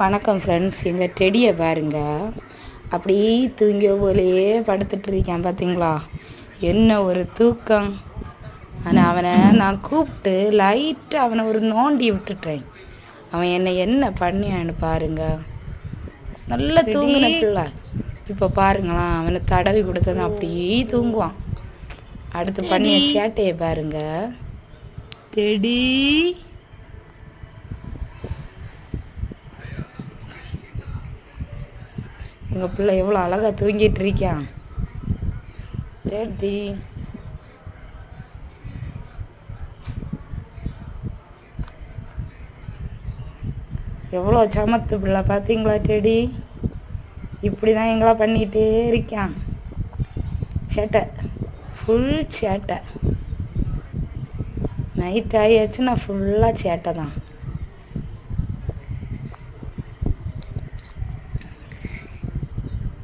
வணக்கம் ஃப்ரெண்ட்ஸ் எங்கள் டெடியை பாருங்க. அப்படியே தூங்கிய போலேயே படுத்துட்டு இருக்கான் பார்த்தீங்களா என்ன ஒரு தூக்கம். ஆனால் அவனை நான் கூப்பிட்டு லைட்டாக அவனை ஒரு நோண்டி விட்டுட்டேன். அவன் என்னை என்ன பண்ணியான்னு பாருங்க. நல்லா தூங்கின பிள்ளை. இப்போ பாருங்களா அவனை தடவி கொடுத்தது அப்படியே தூங்குவான். அடுத்து பண்ணிய சேட்டையை பாருங்க. டெடி எங்கள் பிள்ளை எவ்வளோ அழகாக தூங்கிட்டு இருக்கான் தேடி எவ்வளோ சமத்து பிள்ளை பார்த்தீங்களா செடி இப்படி தான் எங்களா பண்ணிக்கிட்டே இருக்கான் சேட்டை. ஃபுல் சேட்டை. நைட் ஆகியாச்சுன்னா ஃபுல்லாக சேட்டை தான்